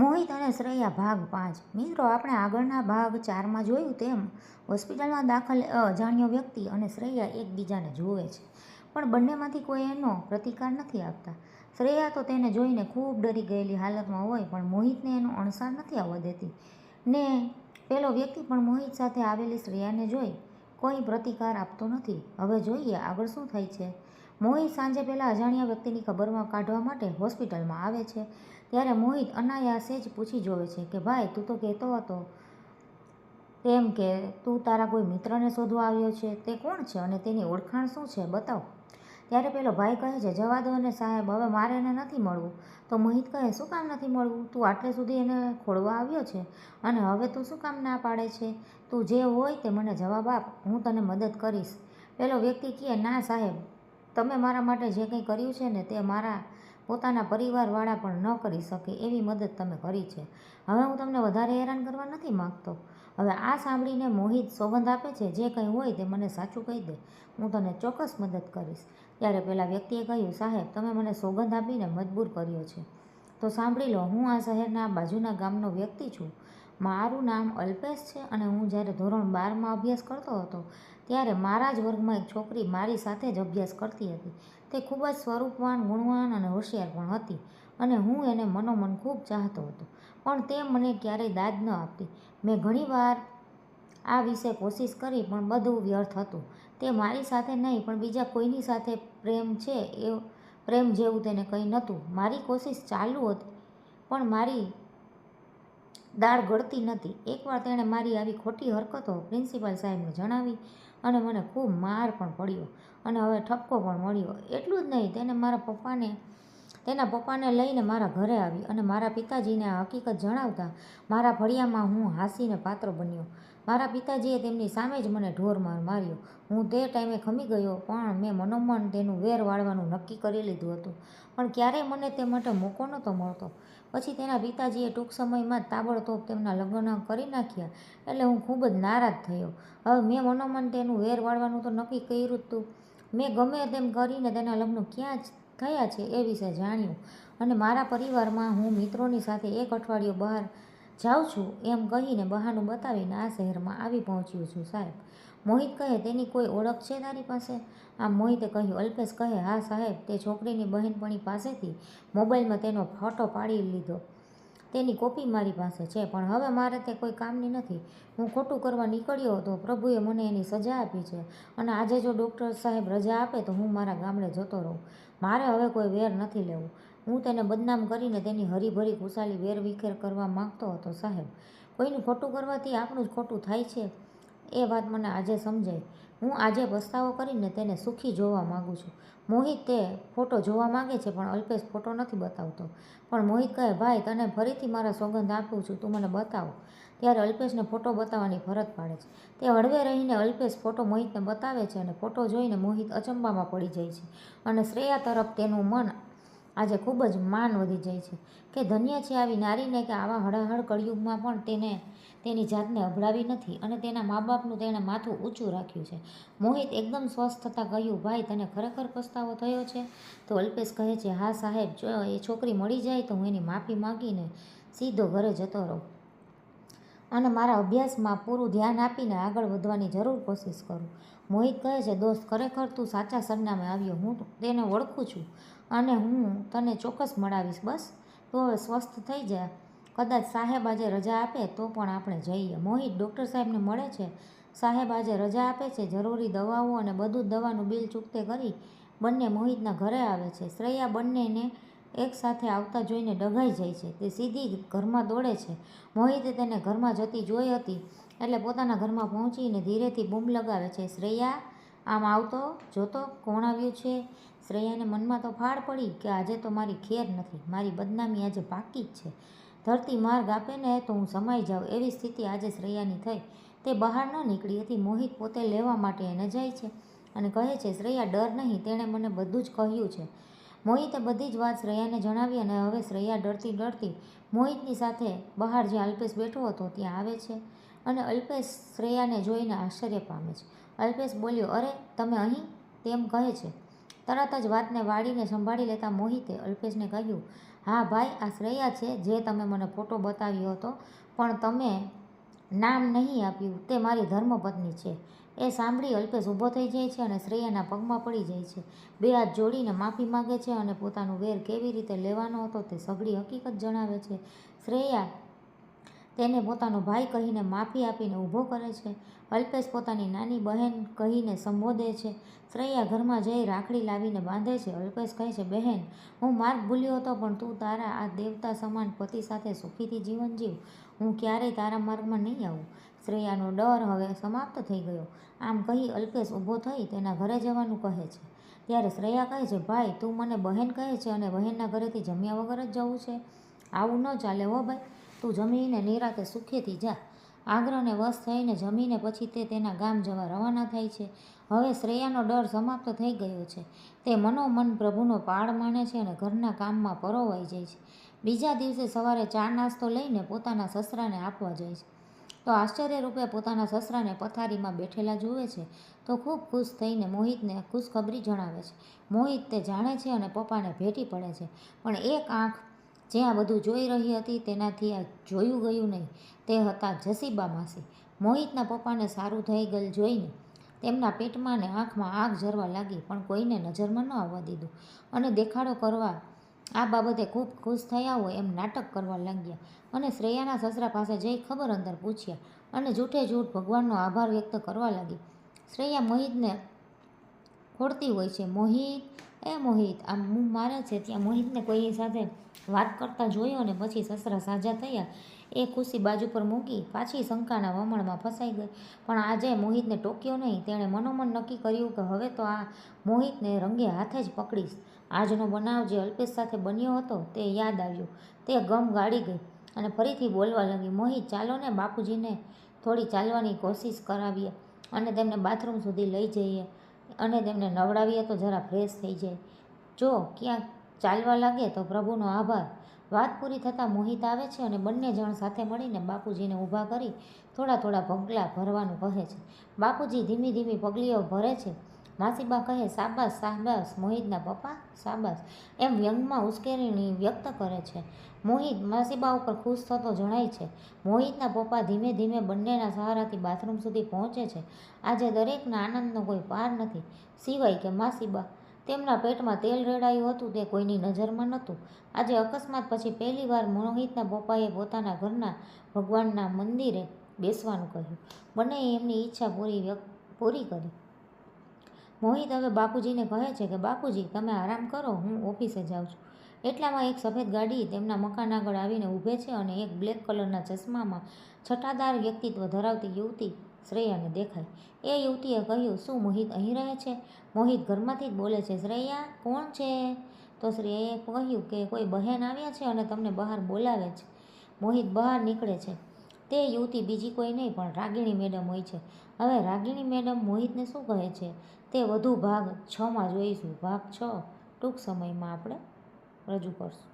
મોહિત અને શ્રેયા ભાગ પાંચ. મિત્રો, આપણે આગળના ભાગ ચારમાં જોયું તેમ હોસ્પિટલમાં દાખલ અજાણ્યો વ્યક્તિ અને શ્રેયા એકબીજાને જુએ છે. પણ બંનેમાંથી કોઈ એનો પ્રતિકાર નથી આપતા શ્રેયા તો તેને જોઈને ખૂબ ડરી ગયેલી હાલતમાં હોય, પણ મોહિતને એનો અણસાર નથી આવવા દેતી. ને પેલો વ્યક્તિ પણ મોહિત સાથે આવેલી શ્રેયાને જોઈ કોઈ પ્રતિકાર આપતો નથી. હવે જોઈએ આગળ શું થાય છે. મોહિત સાંજે પહેલાં અજાણ્યા વ્યક્તિની ખબરમાં કાઢવા માટે હોસ્પિટલમાં આવે છે. ત્યારે મોહિત અનાયાસે જ પૂછી જોવે છે કે, ભાઈ, તું તો કહેતો હતો તેમ કે, તું તારા કોઈ મિત્રને શોધવા આવ્યો છે? તે કોણ છે અને તેની ઓળખાણ શું છે? બતાવ. ત્યારે પેલો ભાઈ કહે છે, જવા દો ને સાહેબ, હવે મારે એને નથી મળવું. તો મોહિત કહે, શું કામ નથી મળવું? તું આટલે સુધી એને ખોળવા આવ્યો છે? અને હવે તું શું કામ ના પાડે છે? તું જે હોય તે મને જવાબ આપ, હું તને મદદ કરીશ. પેલો વ્યક્તિ કહે, ના સાહેબ, તમે મારા માટે જે કંઈ કર્યું છે ને તે મારા પોતાના પરિવારવાળા પણ ન કરી શકે એવી મદદ તમે કરી છે. હવે હું તમને વધારે હેરાન કરવા નથી માગતો. હવે આ સાંભળીને મોહિત સોગંદ આપે છે, જે કંઈ હોય તે મને સાચું કહી દે. હું તને ચોક્કસ મદદ કરીશ. ત્યારે પેલા વ્યક્તિએ કહ્યું, સાહેબ, તમે મને સોગંદ આપીને મજબૂર કર્યો છે. તો સાંભળી લો, હું આ શહેરના બાજુના ગામનો વ્યક્તિ છું. મારું નામ અલ્પેશ છે અને હું જ્યારે ધોરણ બારમાં અભ્યાસ કરતો હતો, ત્યારે મારા જ વર્ગમાં એક છોકરી મારી સાથે જ અભ્યાસ કરતી હતી. તે ખૂબ જ સ્વરૂપવાન, ગુણવાન અને હોશિયાર પણ હતી અને હું એને મનોમન ખૂબ ચાહતો હતો. પણ તે મને ક્યારેય દાદ ન આપતી મેં ઘણીવાર આ વિશે કોશિશ કરી, પણ બધું વ્યર્થ હતું. તે મારી સાથે નહીં, પણ બીજા કોઈની સાથે પ્રેમ છે એ, પ્રેમ જેવું તેને કંઈ નહોતું. મારી કોશિશ ચાલુ હતી, પણ મારી દાળ ગળતી નથી. એકવાર તેણે મારી આવી ખોટી હરકતો પ્રિન્સિપાલ સાહેબને જણાવી અને મને ખૂબ માર પણ પડ્યો અને હવે ઠપકો પણ મળ્યો. એટલું જ નહીં, તેને મારા પપ્પાને તેના પપ્પાને લઈને મારા ઘરે આવી અને મારા પિતાજીને આ હકીકત જણાવતા મારા ફળિયામાં હું હાસીને પાત્ર બન્યો. મારા પિતાજીએ તેમની સામે જ મને ઢોરમાર માર્યો. હું તે ટાઈમે ખમી ગયો, પણ મેં મનોમન તેનું વેર વાળવાનું નક્કી કરી લીધું હતું. પણ ક્યારેય મને તે માટે મોકો નહોતો મળતો. પછી તેના પિતાજીએ ટૂંક સમયમાં જ તાબડતોબ તેમના લગ્ન કરી નાખ્યા એટલે હું ખૂબ જ નારાજ થયો. હવે મેં મનોમન તેનું વેર વાળવાનું તો નક્કી કર્યું હતું મેં ગમે તેમ કરીને તેના લગ્ન ક્યાં જ થયા છે એ વિશે જાણ્યું. અને મારા પરિવારમાં હું મિત્રોની સાથે એક અઠવાડિયું બહાર જાઉં છું એમ કહીને બહાનું બતાવીને આ શહેરમાં આવી પહોંચ્યું છું સાહેબ. મોહિત કહે, તેની કોઈ ઓળખ છે તારી પાસે? આમ મોહિતે કહ્યું, અલ્પેશ કહે, હા સાહેબ, તે છોકરીની બહેનપણી પાસેથી મોબાઈલમાં તેનો ફોટો પાડી લીધો. તેની કોપી મારી પાસે છે, પણ હવે મારે તે કોઈ કામની નથી. હું ખોટું કરવા નીકળ્યો હતો પ્રભુએ મને એની સજા આપી છે અને આજે જો ડૉક્ટર સાહેબ રજા આપે તો હું મારા ગામડે જતો રહું. મારે હવે કોઈ વેર નથી લેવું. હું તેને બદનામ કરીને તેની હરીભરી ખુશાલી વેરવિખેર કરવા માંગતો હતો, સાહેબ. કોઈનું ખોટું કરવાથી આપણું જ ખોટું થાય છે, એ વાત મને આજે સમજાઈ હું આજે પસ્તાવો કરીને તેને સુખી જોવા માગું છું. મોહિત તે ફોટો જોવા માગે છે, પણ અલ્પેશ ફોટો નથી બતાવતો. પણ મોહિત કહે, ભાઈ, તને ફરીથી મારા સોગંદ આપું છું, તું મને બતાવો. ત્યારે અલ્પેશને ફોટો બતાવવાની ફરજ પાડે છે. તે હળવે રહીને અલ્પેશ ફોટો મોહિતને બતાવે છે અને ફોટો જોઈને મોહિત અચંબામાં પડી જાય છે અને શ્રેયા તરફ તેનું મન આજે ખૂબ જ માન વધી જાય છે કે ધન્ય છે આવી નારીને કે આવા હળહળ કળિયુગમાં પણ તેને તેની જાતને અભડાવી નથી અને તેના મા બાપનું તેણે માથું ઊંચું રાખ્યું છે. મોહિત એકદમ સ્વસ્થ થતાં કહ્યું, ભાઈ, તને ખરેખર પસ્તાવો થયો છે? તો અલ્પેશ કહે છે, હા સાહેબ, જો એ છોકરી મળી જાય તો હું એની માફી માગીને સીધો ઘરે જતો રહું. અને મારા અભ્યાસમાં પૂરું ધ્યાન આપીને આગળ વધવાની જરૂર કોશિશ કરું. મોહિત કહે છે, દોસ્ત, ખરેખર તું સાચા સરનામે આવ્યો. હું તેને ઓળખું છું અને હું તને ચોક્કસ મળાવીશ. બસ, તું હવે સ્વસ્થ થઈ જા. કદાચ સાહેબ આજે રજા આપે તો પણ આપણે જઈએ. મોહિત ડૉક્ટર સાહેબને મળે છે. સાહેબ આજે રજા આપે છે. જરૂરી દવાઓ અને બધું જ દવાનું બિલ ચૂકતે કરી બંને મોહિતના ઘરે આવે છે. શ્રેયા બંનેને એકસાથે આવતા જોઈને ડઘાઈ જાય છે. તે સીધી ઘરમાં દોડે છે. મોહિતે તેને ઘરમાં જતી જોઈ હતી, એટલે પોતાના ઘરમાં પહોંચીને ધીરેથી બૂમ લગાવે છે. શ્રેયા, આમ આવતો જોતો કોણ આવ્યું છે? શ્રેયાને મનમાં તો ફાળ પડી કે આજે તો મારી ખેર નથી. મારી બદનામી આજે પાકી જ છે. ધરતી માર્ગ આપે ને તો હું સમાઈ જાઉં. એવી સ્થિતિ આજે શ્રેયાની થઈ. તે બહાર ન નીકળી હતી. મોહિત પોતે લેવા માટે એને જાય છે અને કહે છે, શ્રેયા, ડર નહીં. તેણે મને બધું જ કહ્યું છે. મોહિતે બધી જ વાત શ્રેયાને જણાવી અને હવે શ્રેયા ડરતી ડરતી મોહિતની સાથે બહાર જ્યાં અલ્પેશ બેઠો હતો ત્યાં આવે છે અને અલ્પેશ શ્રેયાને જોઈને આશ્ચર્ય પામે છે. અલ્પેશ બોલ્યો, અરે, તમે અહીં? તેમ કહે છે. તરત જ વાતને વાળીને સંભાળી લેતા મોહિતે અલ્પેશને કહ્યું, હા ભાઈ, આ શ્રેયા છે, જે તમે મને ફોટો બતાવ્યો હતો, પણ તમે નામ નહીં આપ્યું, તે મારી ધર્મપત્ની છે. એ સાંભળી અલ્પેશ ઊભો થઈ જાય છે અને શ્રેયાના પગમાં પડી જાય છે. બે હાથ જોડીને માફી માગે છે અને પોતાનું વેર કેવી રીતે લેવાનો હતો તે સઘળી હકીકત જણાવે છે. શ્રેયા તેને પોતાનો ભાઈ કહીને માફી આપીને ઊભો કરે છે. અલ્પેશ પોતાની નાની બહેન કહીને સંબોધે છે. શ્રેયા ઘરમાં જઈ રાખડી લાવીને બાંધે છે. અલ્પેશ કહે છે, બહેન, હું માર્ગ ભૂલ્યો હતો, પણ તું તારા આ દેવતા સમાન પતિ સાથે સુખીથી જીવન જીવ. હું ક્યારેય તારા માર્ગમાં નહીં આવું. શ્રેયાનો ડર હવે સમાપ્ત થઈ ગયો. આમ કહી અલ્પેશ ઊભો થઈ તેના ઘરે જવાનું કહે છે. ત્યારે શ્રેયા કહે છે, ભાઈ, તું મને બહેન કહે છે અને બહેનના ઘરેથી જમ્યા વગર જ જવું છે. આવું ન ચાલે હો, ભાઈ. તું જમીને નિરાતે સુખેથી જા. આગ્રહને વશ થઈને જમીને પછી તે તેના ગામ જવા રવાના થાય છે. હવે શ્રેયાનો ડર સમાપ્ત થઈ ગયો છે. તે મનોમન પ્રભુનો પાળ માને છે અને ઘરના કામમાં પરોવાઈ જાય છે. બીજા દિવસે સવારે ચા નાસ્તો લઈને પોતાના સસરાને આપવા જાય છે. તો આશ્ચર્ય રૂપે પોતાના સસરાને પથારીમાં બેઠેલા જુએ છે. તો ખૂબ ખુશ થઈને મોહિતને ખુશખબરી જણાવે છે. મોહિત તે જાણે છે અને પપ્પાને ભેટી પડે છે. પણ એક આંખ જ્યાં બધું જોઈ રહી હતી તેનાથી આ જોયું ગયું નહીં. તે હતા જસીબા માસી. મોહિતના પપ્પાને સારું થઈ ગયેલ જોઈને તેમના પેટમાં અને આંખમાં આગ ઝરવા લાગી, પણ કોઈને નજરમાં ન આવવા દીધું. અને દેખાડો કરવા આ બાબતે ખૂબ ખુશ થયા હોય એમ નાટક કરવા લાગ્યા. અને શ્રેયાના સસરા પાસે જઈ ખબર અંતર પૂછ્યા. અને જૂઠે જૂઠ ભગવાનનો આભાર વ્યક્ત કરવા લાગી. શ્રેયા મોહિતને ખોડતી હોય છે. મોહિત, એ મોહિત, આમ હું મારે છે ત્યાં મોહિતને કોઈ સાથે વાત કરતા જોયો ને પછી સસરા સાજા થયા. એ ખુશી બાજુ પર મૂકી પાછી શંકાના વમણમાં ફસાઈ ગઈ. પણ આજે મોહિતને ટોક્યો નહીં. તેણે મનોમન નક્કી કર્યું કે હવે તો આ મોહિતને રંગે હાથે જ પકડીશ. આજનો બનાવ જે અલ્પેશ સાથે બન્યો હતો તે યાદ આવ્યો. તે ગમ ગાળી ગઈ અને ફરીથી બોલવા લાગી, મોહિત, ચાલો ને બાપુજીને થોડી ચાલવાની કોશિશ કરાવીએ અને તેમને બાથરૂમ સુધી લઈ જઈએ. અને તેમને નવડાવીએ તો જરા ફ્રેશ થઈ જાય. જો ક્યાંક ચાલવા લાગે તો પ્રભુનો આભાર. વાત પૂરી થતાં મોહિત આવે છે અને બંને જણ સાથે મળીને બાપુજીને ઊભા કરી થોડા થોડા પગલાં ભરવાનું કહે છે. બાપુજી ધીમી ધીમી પગલીઓ ભરે છે. માસીબા કહે, સાબાસ સાબાસ, મોહિતના પપ્પા, સાબાસ. એમ વ્યંગમાં ઉશ્કેરણી વ્યક્ત કરે છે. મોહિત માસીબા ઉપર ખુશ થતો જણાય છે. મોહિતના પપ્પા ધીમે ધીમે બંનેના સહારાથી બાથરૂમ સુધી પહોંચે છે. આજે દરેકના આનંદનો કોઈ પાર નથી. સિવાય કે માસીબા તેમના પેટમાં તેલ રેડાયું હતું તે કોઈની નજરમાં નહોતું. આજે અકસ્માત પછી પહેલીવાર મોહિતના પપ્પાએ પોતાના ઘરના ભગવાનના મંદિરે બેસવાનું કહ્યું. બંનેએ એમની ઈચ્છા પૂરી વ્યક્ત, પૂરી કરી. મોહિત હવે બાપુજીને કહે છે કે, બાપુજી, તમે આરામ કરો, હું ઓફિસે જાઉં છું. એટલામાં એક સફેદ ગાડી તેમના મકાન આગળ આવીને ઊભે છે અને એક બ્લેક કલરના ચશ્મામાં છટાદાર વ્યક્તિત્વ ધરાવતી યુવતી શ્રેયાને દેખાય. એ યુવતીએ કહ્યું, શું મોહિત અહીં રહે છે? મોહિત ઘરમાંથી જ બોલે છે, શ્રેયા, કોણ છે? તો શ્રેયાએ કહ્યું કે, કોઈ બહેન આવ્યા છે અને તમને બહાર બોલાવે છે. મોહિત બહાર નીકળે છે. તે યુવતી બીજી કોઈ નહીં, પણ રાગિણી મેડમ હોય છે. હવે રાગિણી મેડમ મોહિતને શું કહે છે? તે વધુ ભાગ છમાં જોઈશું. ભાગ છ ટૂંક સમયમાં આપણે રજૂ કરશું.